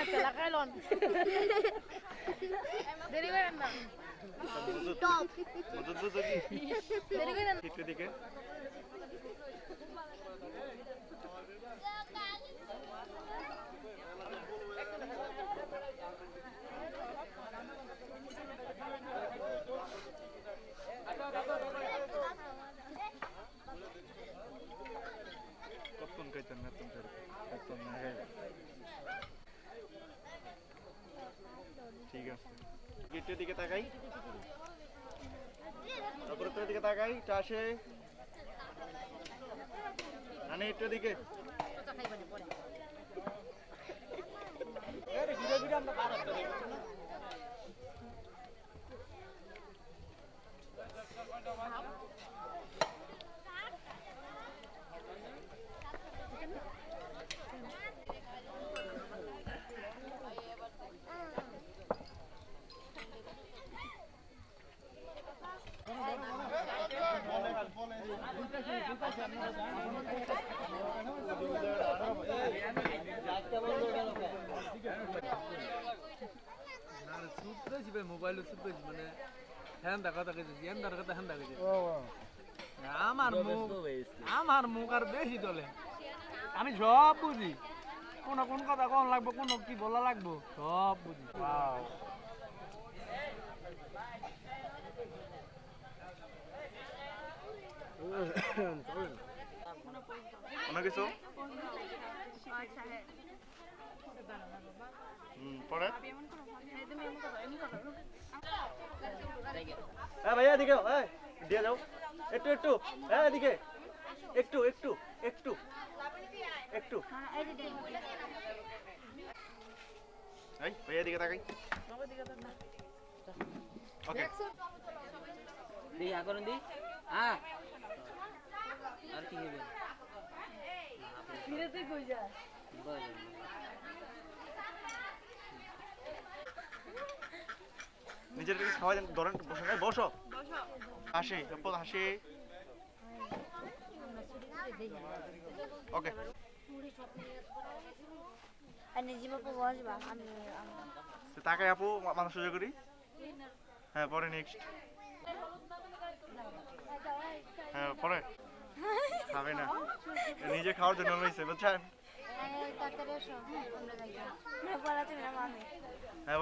একটা লাগাইলন দেরি করেন না মজুদ টপ মজুদ বুঝো কি দেরি করেন একটু দিকে কতক্ষণ ঠিক আছে গেটের দিকে তাকাই। তারপরে তোর দিকে তাকাই চাষে নানি একটু দিকে মানে দেখা আমার মুখ আর বেশি চলে আমি সব বুঝি কোন কোন কথা কোন লাগবো কোন কি বলা লাগবো সব বুঝি অন্য কিছু? পরে? হ্যাঁ ভাইয়া এদিকে হ্যাঁ দিয়ে যাও একটু একটু হ্যাঁ এদিকে। একটু একটু একটু একটু। এই ভাইয়া এদিকে তাকাই। ওকে দি আকরণ দি। হ্যাঁ আর কি হবে ফিরে তুই কই যা নিজের দিকে সবাই ধরেন বসে নাই বসো। হাসি সম্পদ হাসি। ওকে। আর নিজে বাপু বসবা আমি তো তাকাই আপু মা- মাথা সোজা করি। হ্যাঁ পরে নেক্সট হ্যাঁ পরে। খাবে না। নিজে খাওয়ার জন্য হয়েছে বুঝছেন? হ্যাঁ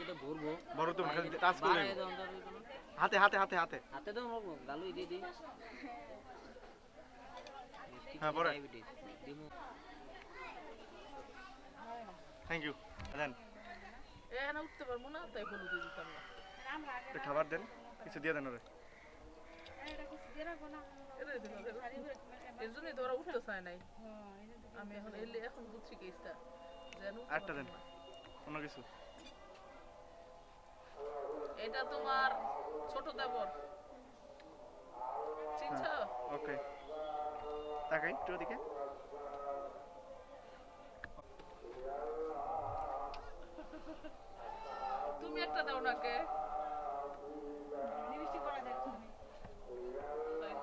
তো বড় টাচ হাতে হাতে হাতে হাতে হাতে। তো গালু দিয়ে হ্যাঁ, দিমু থ্যাংক ইউ দেন উঠতে পারব না তাই হলুদ দিয়ে দিতাম না খাবার দেন কিছু দিয়ে দেন ওরে। এর জন্যই তো ওরা উঠতে চায় নাই। আমি এখন এলে এখন বুঝছি কেসটা যেন উঠতে দেন। অন্য কিছু? এটা তোমার ছোট দেবর। চিনছো? ওকে। তাকাই একটু ওদিকে। তুমি একটা দাও না কে তাই।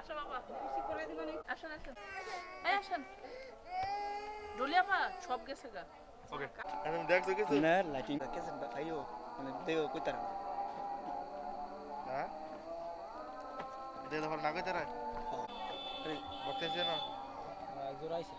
আসো বাবা আসেন আসেন। এই আসেন। ডলিয়াপা সব গেছে গা। ওকে এখন দেখছ কিছু Benar, lagi. Kasi ভাইও মানে দেও kutar? হ্যাঁ? ধর না কইতে রে Pre, বকতেছে না? জোরাইছে